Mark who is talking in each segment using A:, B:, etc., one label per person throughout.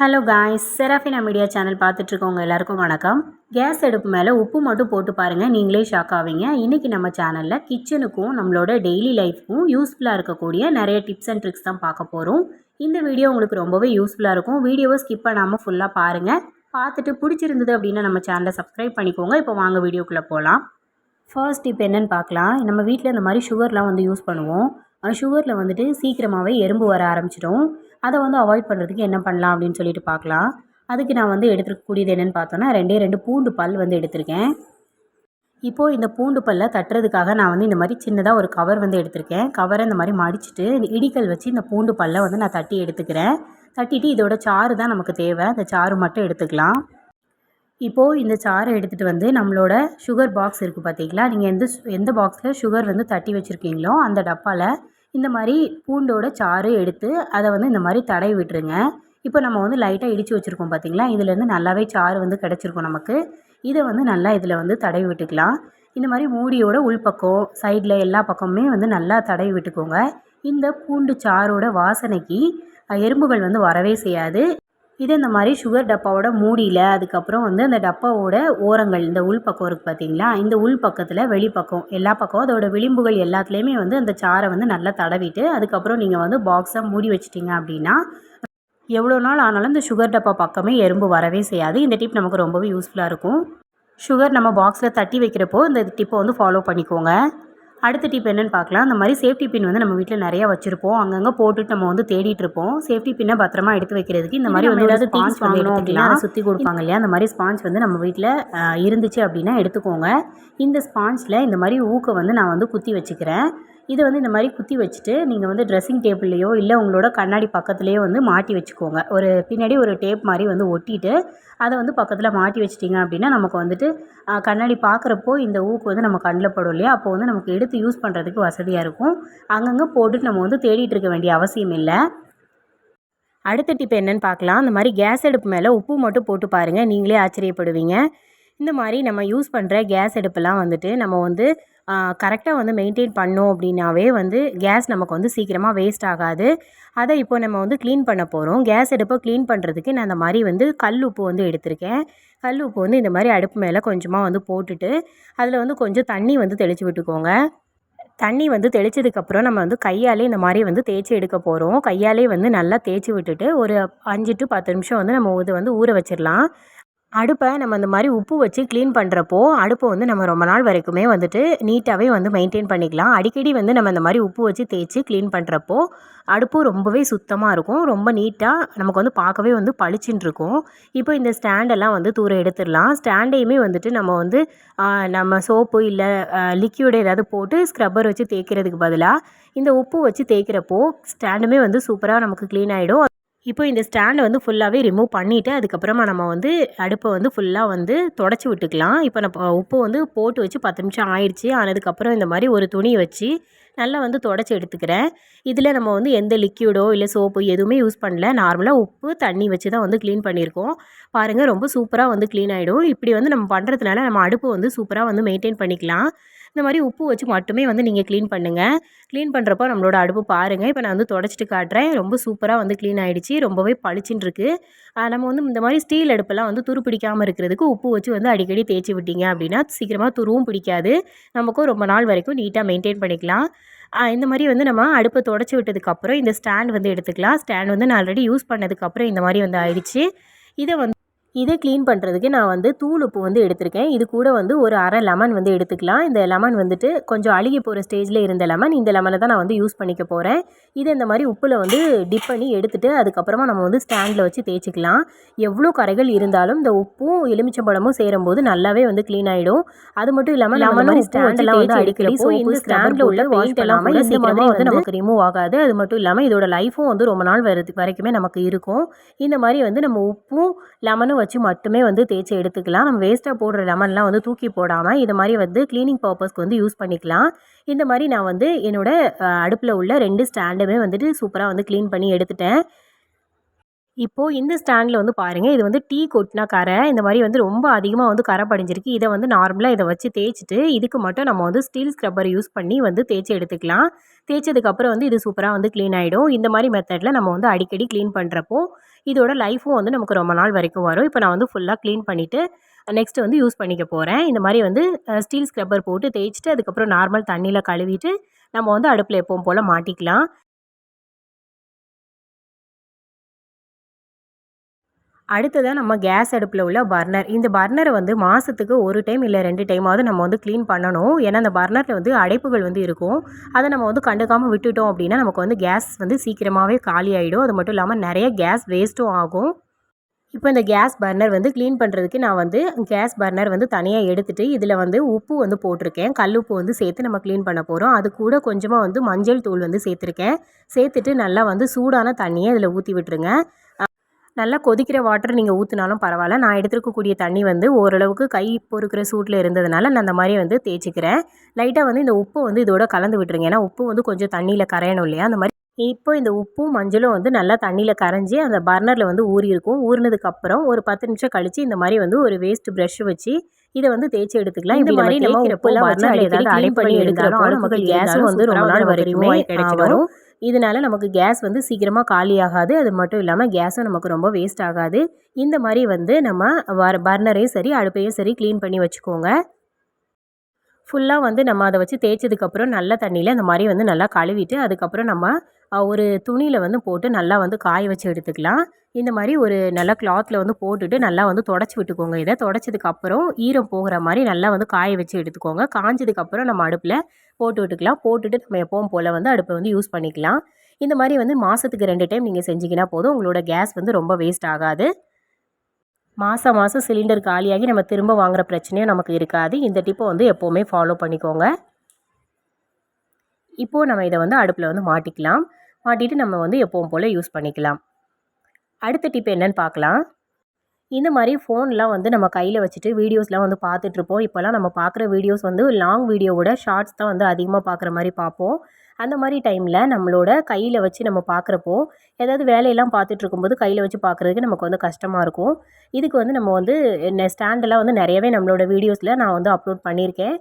A: Hello guys Seraphina media channel பார்த்துட்ருக்கவங்க எல்லாருக்கும் வணக்கம். Case அடுப்பு மேலே உப்பு மட்டும் போட்டு பாருங்கள் நீங்களே ஷாக் ஆவீங்க. இன்றைக்கி நம்ம சேனலில் கிச்சனுக்கும் நம்மளோட டெய்லி லைஃப்க்கும் யூஸ்ஃபுல்லாக இருக்கக்கூடிய நிறைய டிப்ஸ் அண்ட் ட்ரிக்ஸ் தான் பார்க்க போகிறோம் இந்த வீடியோ உங்களுக்கு ரொம்பவே யூஸ்ஃபுல்லாக இருக்கும். வீடியோவை ஸ்கிப் பண்ணாமல் ஃபுல்லாக பாருங்கள் பார்த்துட்டு பிடிச்சிருந்தது அப்படின்னா நம்ம சேனலை சப்ஸ்கிரைப் பண்ணிக்கோங்க. இப்போ வாங்க வீடியோக்குள்ளே போகலாம் ஃபர்ஸ்ட் இப்போ என்னென்னு பார்க்கலாம். நம்ம வீட்டில் இந்த மாதிரி சுகர்லாம் வந்து யூஸ் பண்ணுவோம். சுகரில் வந்துட்டு சீக்கிரமாகவே எறும்பு வர ஆரம்பிச்சிடும். அதை வந்து அவாய்ட் பண்ணுறதுக்கு என்ன பண்ணலாம் அப்படின்னு சொல்லிட்டு பார்க்கலாம். அதுக்கு நான் வந்து எடுத்துருக்கக்கூடியது என்னென்னு பார்த்தோன்னா ரெண்டே ரெண்டு பூண்டு பல் வந்து எடுத்திருக்கேன். இப்போது இந்த பூண்டு பல்லை தட்டுறதுக்காக நான் வந்து இந்த மாதிரி சின்னதாக ஒரு கவர் வந்து எடுத்திருக்கேன். கவரை இந்த மாதிரி மடிச்சுட்டு இந்த இடிக்கல் வச்சு இந்த பூண்டு பல்லை வந்து நான் தட்டி எடுத்துக்கிறேன். தட்டிட்டு இதோட சாறு தான் நமக்கு தேவை. அந்த சாறு மட்டும் எடுத்துக்கலாம். இப்போது இந்த சாறை எடுத்துகிட்டு வந்து நம்மளோட சுகர் பாக்ஸ் இருக்குது பார்த்தீங்களா நீங்கள் எந்த எந்த பாக்ஸில் சுகர் வந்து தட்டி வச்சுருக்கீங்களோ அந்த டப்பாவில் இந்த மாதிரி பூண்டோட சாறு எடுத்து அதை வந்து இந்த மாதிரி தடவி விட்டுருங்க. இப்போ நம்ம வந்து லைட்டாக இடித்து வச்சுருக்கோம் பார்த்தீங்களா இதுலேருந்து நல்லாவே சாறு வந்து கிடச்சிருக்கும் நமக்கு. இதை வந்து நல்லா இதில் வந்து தடவி விட்டுக்கலாம். இந்த மாதிரி மூடியோட உள்பக்கம் சைடில் எல்லா பக்கமுமே வந்து நல்லா தடவி விட்டுக்கோங்க. இந்த பூண்டு சாரோட வாசனைக்கு எறும்புகள் வந்து வரவே செய்யாது. இது இந்த மாதிரி சுகர் டப்பாவோட மூடியில் அதுக்கப்புறம் வந்து அந்த டப்பாவோட ஓரங்கள் இந்த உள் பக்கம் இருக்குது பார்த்தீங்களா இந்த உள் பக்கத்தில் வெளிப்பக்கம் எல்லா பக்கம் அதோட விளிம்புகள் எல்லாத்துலேயுமே வந்து அந்த சாரை வந்து நல்லா தடவிட்டு அதுக்கப்புறம் நீங்கள் வந்து பாக்ஸை மூடி வச்சிட்டிங்க அப்படின்னா எவ்வளோ நாள் ஆனாலும் இந்த சுகர் டப்பா பக்கமே எறும்பு வரவே செய்யாது. இந்த டிப் நமக்கு ரொம்பவே யூஸ்ஃபுல்லாக இருக்கும். சுகர் நம்ம பாக்ஸில் தட்டி வைக்கிறப்போ இந்த டிப்பை வந்து ஃபாலோ பண்ணிக்கோங்க. அடுத்த டிப் என்னென்னு பார்க்கலாம். அந்த மாதிரி சேஃப்டி பின் வந்து நம்ம வீட்டில் நிறையா வச்சுருப்போம். அங்கங்கே போட்டுட்டு நம்ம வந்து தேடிட்டு இருப்போம். சேஃப்டி பின்னை பத்திரமா எடுத்து வைக்கிறதுக்கு இந்த மாதிரி வந்து ஏதாவது ஸ்பான்ஸ் வாங்கணும் அப்படின்னா சுற்றி கொடுப்பாங்க இல்லையா? அந்த மாதிரி ஸ்பான்ஸ் வந்து நம்ம வீட்டில் இருந்துச்சு அப்படின்னா எடுத்துக்கோங்க. இந்த ஸ்பான்ஸில் இந்த மாதிரி ஊக்கை வந்து நான் வந்து குத்தி வச்சுக்கிறேன். இதை வந்து இந்த மாதிரி குத்தி வச்சுட்டு நீங்கள் வந்து ட்ரெஸ்ஸிங் டேபிள்லையோ இல்லை உங்களோட கண்ணாடி பக்கத்துலேயோ வந்து மாட்டி வச்சுக்கோங்க. ஒரு பின்னாடி ஒரு டேப் மாதிரி வந்து ஒட்டிட்டு அதை வந்து பக்கத்தில் மாட்டி வச்சிட்டிங்க அப்படின்னா நமக்கு வந்துட்டு கண்ணாடி பார்க்குறப்போ இந்த ஊக்கு வந்து நம்ம கண்ணில் படும் இல்லையா? அப்போ வந்து நமக்கு எடுத்து யூஸ் பண்ணுறதுக்கு வசதியாக இருக்கும். அங்கங்கே போட்டுட்டு நம்ம வந்து தேடிட்டு இருக்க வேண்டிய அவசியம் இல்லை. அடுத்த டிப் என்னென்னு பார்க்கலாம். அந்த மாதிரி கேஸ் அடுப்பு மேலே உப்பு மட்டும் போட்டு பாருங்கள் நீங்களே ஆச்சரியப்படுவீங்க. இந்த மாதிரி நம்ம யூஸ் பண்ணுற கேஸ் அடுப்பெல்லாம் வந்துட்டு நம்ம வந்து கரெக்டாக வந்து மெயின்டைன் பண்ணோம் அப்படின்னாவே வந்து கேஸ் நமக்கு வந்து சீக்கிரமாக வேஸ்ட் ஆகாது. அதை இப்போ நம்ம வந்து க்ளீன் பண்ண போகிறோம் கேஸ் அடுப்பை க்ளீன் பண்ணுறதுக்கு நான் அந்த மாதிரி வந்து கல் உப்பு வந்து எடுத்திருக்கேன். கல் உப்பு வந்து இந்த மாதிரி அடுப்பு மேலே கொஞ்சமாக வந்து போட்டுட்டு அதில் வந்து கொஞ்சம் தண்ணி வந்து தெளித்து விட்டுக்கோங்க. தண்ணி வந்து தெளித்ததுக்கப்புறம் நம்ம வந்து கையாலே இந்த மாதிரி வந்து தேய்ச்சி எடுக்க போகிறோம் கையாலே வந்து நல்லா தேய்ச்சி விட்டுட்டு ஒரு அஞ்சு டு பத்து நிமிஷம் வந்து நம்ம இதை வந்து ஊற வச்சிடலாம். அடுப்பை நம்ம இந்த மாதிரி உப்பு வச்சு க்ளீன் பண்ணுறப்போ அடுப்பை வந்து நம்ம ரொம்ப நாள் வரைக்குமே வந்துட்டு நீட்டாகவே வந்து மெயின்டைன் பண்ணிக்கலாம். அடிக்கடி வந்து நம்ம இந்த மாதிரி உப்பு வச்சு தேய்ச்சி க்ளீன் பண்ணுறப்போ அடுப்பும் ரொம்பவே சுத்தமாக இருக்கும். ரொம்ப நீட்டாக நமக்கு வந்து பார்க்கவே வந்து பளிச்சுன்னு இருக்கும். இப்போ இந்த ஸ்டாண்டெல்லாம் வந்து தூர எடுத்துடலாம். ஸ்டாண்டையுமே வந்துட்டு நம்ம வந்து நம்ம சோப்பு இல்லை லிக்யூடு ஏதாவது போட்டு ஸ்க்ரப்பர் வச்சு தேய்க்கிறதுக்கு பதிலாக இந்த உப்பு வச்சு தேய்க்கிறப்போ ஸ்டாண்டுமே வந்து சூப்பராக நமக்கு க்ளீன் ஆகிடும் இப்போ இந்த ஸ்டாண்டை வந்து ஃபுல்லாகவே ரிமூவ் பண்ணிவிட்டு அதுக்கப்புறமா நம்ம வந்து அடுப்பை வந்து ஃபுல்லாக வந்து தொடச்சி விட்டுக்கலாம். இப்போ நம்ம உப்பு வந்து போட்டு வச்சு பத்து நிமிஷம் ஆயிடுச்சு. ஆனதுக்கப்புறம் இந்த மாதிரி ஒரு துணி வச்சு நல்லா வந்து தொடச்சி எடுத்துக்கிறேன். இதில் நம்ம வந்து எந்த லிக்யூடோ இல்லை சோப்பு எதுவுமே யூஸ் பண்ணல. நார்மலாக உப்பு தண்ணி வச்சு தான் வந்து க்ளீன் பண்ணியிருக்கோம். பாருங்கள் ரொம்ப சூப்பராக வந்து க்ளீன் ஆகிடும் இப்படி வந்து நம்ம பண்ணுறதுனால நம்ம அடுப்பு வந்து சூப்பராக வந்து மெயின்டைன் பண்ணிக்கலாம். இந்த மாதிரி உப்பு வச்சு மட்டுமே வந்து நீங்கள் க்ளீன் பண்ணுங்கள் க்ளீன் பண்ணுறப்போ நம்மளோட அடுப்பு பாருங்கள் இப்போ நான் வந்து தொடச்சிட்டு காட்டுறேன். ரொம்ப சூப்பராக வந்து க்ளீன் ஆகிடுச்சு ரொம்பவே பளிச்சுன்னு இருக்குது நம்ம வந்து இந்த மாதிரி ஸ்டீல் அடுப்பெல்லாம் வந்து துரு பிடிக்காமல் இருக்கிறதுக்கு உப்பு வச்சு வந்து அடிக்கடி தேய்ச்சி விட்டீங்க அப்படின்னா சீக்கிரமாக துருவும் பிடிக்காது. நமக்கும் ரொம்ப நாள் வரைக்கும் நீட்டாக மெயின்டைன் பண்ணிக்கலாம். இந்த மாதிரி வந்து நம்ம அடுப்பை தொடச்சி விட்டதுக்கப்புறம் இந்த ஸ்டாண்ட் வந்து எடுத்துக்கலாம். ஸ்டாண்ட் வந்து நான் ஆல்ரெடி யூஸ் பண்ணதுக்கப்புறம் இந்த மாதிரி வந்து ஆயிடுச்சு. இதை வந்து இதை க்ளீன் பண்ணுறதுக்கு நான் வந்து தூள் உப்பு வந்து எடுத்திருக்கேன். இது கூட வந்து ஒரு அரை லெமன் வந்து எடுத்துக்கலாம். இந்த லெமன் வந்துட்டு கொஞ்சம் அழுகி போகிற ஸ்டேஜில் இருந்த லெமன் இந்த லெமனை தான் நான் வந்து யூஸ் பண்ணிக்க போகிறேன் இதை இந்த மாதிரி உப்பில் வந்து டிப் பண்ணி எடுத்துகிட்டு அதுக்கப்புறமா நம்ம வந்து ஸ்டாண்டில் வச்சு தேய்ச்சிக்கலாம். எவ்வளோ கரைகள் இருந்தாலும் இந்த உப்பும் எலுமிச்சம்பழமும் சேரும்போது நல்லாவே வந்து க்ளீன் ஆகிடும் அது மட்டும் இல்லாமல் லெமனும் ஸ்டாண்டெல்லாம் வந்து அடிக்கடி இந்த ஸ்டாண்டில் உள்ள பெயிண்ட் எல்லாம் இந்த மாதிரி வந்து நமக்கு ரிமூவ் ஆகாது. அது மட்டும் இல்லாமல் இதோட லைஃபும் வந்து ரொம்ப நாள் வருது வரைக்குமே நமக்கு இருக்கும். இந்த மாதிரி வந்து நம்ம உப்பும் லெமனும் வச்சு வச்சு மட்டுமே வந்து தேய்ச்சி எடுத்துக்கலாம். நம்ம வேஸ்ட்டாக போடுற லெமன்லாம் வந்து தூக்கி போடாமல் இது மாதிரி வந்து க்ளீனிங் பர்பஸ்க்கு வந்து யூஸ் பண்ணிக்கலாம். இந்த மாதிரி நான் வந்து என்னோடய அடுப்பில் உள்ள ரெண்டு ஸ்டாண்டுமே வந்துட்டு சூப்பராக வந்து க்ளீன் பண்ணி எடுத்துட்டேன். இப்போது இந்த ஸ்டாண்டில் வந்து பாருங்கள் இது வந்து டீ கொட்டினா கரை. இந்த மாதிரி வந்து ரொம்ப அதிகமாக வந்து கரை படிஞ்சிருக்கு. இதை வந்து நார்மலாக இதை வச்சு தேய்ச்சிட்டு இதுக்கு மட்டும் நம்ம வந்து ஸ்டீல் ஸ்க்ரப்பர் யூஸ் பண்ணி வந்து தேய்ச்சி எடுத்துக்கலாம். தேய்ச்சதுக்கப்புறம் வந்து இது சூப்பராக வந்து க்ளீன் ஆகிடும் இந்த மாதிரி மெத்தடில் நம்ம வந்து அடிக்கடி க்ளீன் பண்ணுறப்போ இதோட லைஃப்பும் வந்து நமக்கு ரொம்ப நாள் வரைக்கும் வரும். இப்போ நான் வந்து ஃபுல்லாக க்ளீன் பண்ணிவிட்டு நெக்ஸ்ட்டு வந்து யூஸ் பண்ணிக்க போகிறேன் இந்த மாதிரி வந்து ஸ்டீல் ஸ்க்ரப்பர் போட்டு தேய்ச்சிட்டு அதுக்கப்புறம் நார்மல் தண்ணியில் கழுவிட்டு நம்ம வந்து அடுப்பில் எப்பவும் போல் மாட்டிக்கலாம். அடுத்ததாக நம்ம கேஸ் அடுப்பில் உள்ள பர்னர் இந்த பர்னரை வந்து மாதத்துக்கு ஒரு டைம் இல்லை ரெண்டு டைமாவது நம்ம வந்து க்ளீன் பண்ணணும். ஏன்னா அந்த பர்னரில் வந்து அடைப்புகள் வந்து இருக்கும். அதை நம்ம வந்து கண்டுக்காமல் விட்டுட்டோம் அப்படின்னா நமக்கு வந்து கேஸ் வந்து சீக்கிரமாகவே காலி ஆகிடும் அது மட்டும் இல்லாமல் நிறைய கேஸ் வேஸ்ட்டும் ஆகும். இப்போ இந்த கேஸ் பர்னர் வந்து க்ளீன் பண்ணுறதுக்கு நான் வந்து கேஸ் பர்னர் வந்து தனியாக எடுத்துகிட்டு இதில் வந்து உப்பு வந்து போட்டிருக்கேன். கல் உப்பு வந்து சேர்த்து நம்ம க்ளீன் பண்ண போகிறோம் அது கூட கொஞ்சமாக வந்து மஞ்சள் தூள் வந்து சேர்த்துருக்கேன். சேர்த்துட்டு நல்லா வந்து சூடான தண்ணியை இதில் ஊற்றி விட்டுருங்க. நல்லா கொதிக்கிற வாட்டர் நீங்கள் ஊற்றினாலும் பரவாயில்ல. நான் எடுத்துருக்கக்கூடிய தண்ணி வந்து ஓரளவுக்கு கை பொறுக்கிற சூட்டில் இருந்ததுனால நான் அந்த மாதிரி வந்து தேய்ச்சிக்கிறேன். லைட்டாக வந்து இந்த உப்பு வந்து இதோட கலந்து விட்டுருங்க. ஏன்னா உப்பு வந்து கொஞ்சம் தண்ணியில் கரையணும் இல்லையா? அந்த மாதிரி இப்போ இந்த உப்பும் மஞ்சளும் வந்து நல்லா தண்ணியில் கரைஞ்சி அந்த பர்னரில் வந்து ஊறி இருக்கும் ஊறினதுக்கப்புறம் ஒரு பத்து நிமிஷம் கழித்து இந்த மாதிரி வந்து ஒரு வேஸ்ட் ப்ரஷ் வச்சு இதை வந்து தேய்ச்சி எடுத்துக்கலாம். இந்த மாதிரி நம்ம உப்புலாம் ஏதாவது அடை பண்ணி எடுக்கிறப்போ நமக்கு கேஸும் வந்து ரொம்ப நாள் வரைக்கும் வரும் இதனால் நமக்கு கேஸ் வந்து சீக்கிரமாக காலி ஆகாது அது மட்டும் இல்லாமல் கேஸும் நமக்கு ரொம்ப வேஸ்ட் ஆகாது. இந்த மாதிரி வந்து நம்ம வர் பர்னரையும் சரி அடுப்பையும் சரி க்ளீன் பண்ணி வச்சுக்கோங்க. ஃபுல்லாக வந்து நம்ம அதை வச்சு தேய்ச்சதுக்கப்புறம் நல்ல தண்ணியில் அந்த மாதிரி வந்து நல்லா கழுவிட்டு அதுக்கப்புறம் நம்ம ஒரு துணியில் வந்து போட்டு நல்லா வந்து காய வச்சு எடுத்துக்கலாம். இந்த மாதிரி ஒரு நல்ல கிளாத்தில் வந்து போட்டுட்டு நல்லா வந்து தொடச்சி விட்டுக்கோங்க. இதை தொடச்சதுக்கப்புறம் ஈரம் போகிற மாதிரி நல்லா வந்து காய வச்சு எடுத்துக்கோங்க. காஞ்சதுக்கப்புறம் நம்ம அடுப்பில் போட்டு விட்டுக்கலாம். போட்டுட்டு நம்ம எப்பவும் போல் வந்து அடுப்பை வந்து யூஸ் பண்ணிக்கலாம். இந்த மாதிரி வந்து மாதத்துக்கு ரெண்டு டைம் நீங்கள் செஞ்சிங்கன்னா போதும். உங்களோட கேஸ் வந்து ரொம்ப வேஸ்ட் ஆகாது. மாதம் மாதம் சிலிண்டர் காலியாகி நம்ம திரும்ப வாங்குகிற பிரச்சனையும் நமக்கு இருக்காது. இந்த டிப்பை வந்து எப்போவுமே ஃபாலோ பண்ணிக்கோங்க. இப்போது நம்ம இதை வந்து அடுப்பில் வந்து மாட்டிக்கலாம். மாட்டிட்டு நம்ம வந்து எப்பவும் போல் யூஸ் பண்ணிக்கலாம். அடுத்த டிப் என்னன்னு பார்க்கலாம். இந்த மாதிரி ஃபோன்லாம் வந்து நம்ம கையில் வச்சுட்டு வீடியோஸ்லாம் வந்து பார்த்துட்ருப்போம் இப்போல்லாம் நம்ம பார்க்குற வீடியோஸ் வந்து லாங் வீடியோவோட ஷார்ட்ஸ் தான் வந்து அதிகமாக பார்க்குற மாதிரி பார்ப்போம். அந்த மாதிரி டைமில் நம்மளோட கையில் வச்சு நம்ம பார்க்குறப்போ ஏதாவது வேலையெல்லாம் பார்த்துட்டு இருக்கும்போது கையில் வச்சு பார்க்குறதுக்கு நமக்கு வந்து கஷ்டமாக இருக்கும். இதுக்கு வந்து நம்ம வந்து ஸ்டாண்டெல்லாம் வந்து நிறையவே நம்மளோட வீடியோஸில் நான் வந்து அப்லோட் பண்ணியிருக்கேன்.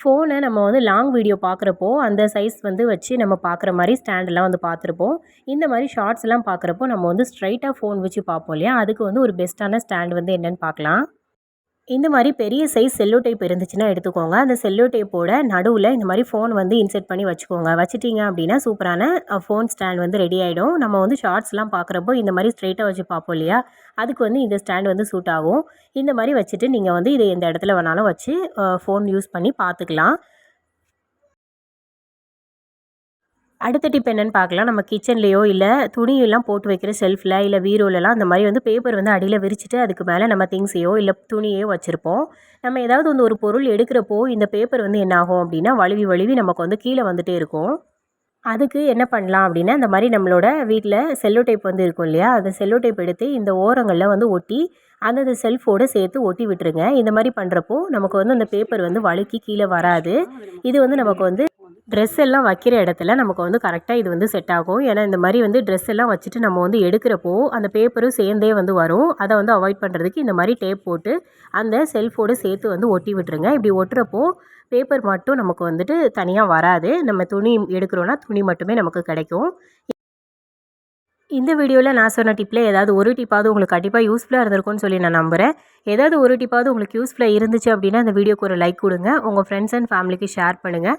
A: ஃபோனை நம்ம வந்து லாங் வீடியோ பார்க்குறப்போ அந்த சைஸ் வந்து வச்சு நம்ம பார்க்குற மாதிரி ஸ்டாண்டெல்லாம் வந்து பார்த்துருப்போம். இந்த மாதிரி ஷார்ட்ஸ்லாம் பார்க்குறப்போ நம்ம வந்து ஸ்ட்ரைட்டாக ஃபோன் வச்சு பார்ப்போம் இல்லையா? அதுக்கு வந்து ஒரு பெஸ்ட்டான ஸ்டாண்ட் வந்து என்னென்னு பார்க்கலாம். இந்த மாதிரி பெரிய சைஸ் செல்லோ டைப் இருந்துச்சுன்னா எடுத்துக்கோங்க. அந்த செல்லோ டைப்போட நடுவில் இந்த மாதிரி ஃபோன் வந்து இன்செர்ட் பண்ணி வச்சுக்கோங்க. வச்சுட்டிங்க அப்படின்னா சூப்பரான ஃபோன் ஸ்டாண்ட் வந்து ரெடி ஆகிடும் நம்ம வந்து ஷார்ட்ஸ்லாம் பார்க்குறப்போ இந்த மாதிரி ஸ்ட்ரைட்டாக வச்சு பார்ப்போம் இல்லையா? அதுக்கு வந்து இந்த ஸ்டாண்ட் வந்து சூட் ஆகும். இந்த மாதிரி வச்சுட்டு நீங்கள் வந்து இதை எந்த இடத்துல வேணாலும் வச்சு ஃபோன் யூஸ் பண்ணி பார்த்துக்கலாம். அடுத்த டிப் என்னென்னு பார்க்கலாம். நம்ம கிச்சன்லேயோ இல்லை துணியெல்லாம் போட்டு வைக்கிற செல்ஃபில் இல்லை வீரோலலாம் அந்த மாதிரி வந்து பேப்பர் வந்து அடியில் விரிச்சிட்டு அதுக்கு மேலே நம்ம திங்ஸையோ இல்லை துணியோ வச்சுருப்போம். நம்ம ஏதாவது வந்து ஒரு பொருள் எடுக்கிறப்போ இந்த பேப்பர் வந்து என்னாகும் அப்படின்னா வழுவி வழுவி நமக்கு வந்து கீழே வந்துகிட்டே இருக்கும். அதுக்கு என்ன பண்ணலாம் அப்படின்னா இந்த மாதிரி நம்மளோட வீட்டில் செல்லோ டைப் வந்து இருக்கும் இல்லையா? அந்த செல்லோ டைப் எடுத்து இந்த ஓரங்களில் வந்து ஒட்டி அந்தந்த செல்ஃபோடு சேர்த்து ஒட்டி விட்டுருங்க. இந்த மாதிரி பண்ணுறப்போ நமக்கு வந்து அந்த பேப்பர் வந்து வழுக்கி கீழே வராது. இது வந்து நமக்கு வந்து ட்ரெஸ் எல்லாம் வைக்கிற இடத்துல நமக்கு வந்து கரெக்டாக இது வந்து செட் ஆகும். ஏன்னா இந்த மாதிரி வந்து ட்ரெஸ் எல்லாம் வச்சுட்டு நம்ம வந்து எடுக்கிறப்போ அந்த பேப்பரும் சேர்ந்தே வந்து வரும். அதை வந்து அவாய்ட் பண்ணுறதுக்கு இந்த மாதிரி டேப் போட்டு அந்த செல்ஃபோடு சேர்த்து வந்து ஒட்டி விட்டுருங்க. இப்படி ஒட்டுறப்போ பேப்பர் மட்டும் நமக்கு வந்துட்டு தனியாக வராது. நம்ம துணி எடுக்கிறோன்னா துணி மட்டுமே நமக்கு கிடைக்கும். இந்த வீடியோவில் நான் சொன்ன டிப்பில் ஏதாவது ஒரு டிப்பாவது உங்களுக்கு கண்டிப்பாக யூஸ்ஃபுல்லாக இருந்திருக்கும்னு சொல்லி நான் நம்புகிறேன் ஏதாவது ஒரு டிப்பாவது உங்களுக்கு யூஸ்ஃபுல்லாக இருந்துச்சு அப்படின்னா அந்த வீடியோக்கு ஒரு லைக் கொடுங்க. உங்கள் ஃப்ரெண்ட்ஸ் அண்ட் ஃபேமிலிக்கு ஷேர் பண்ணுங்கள்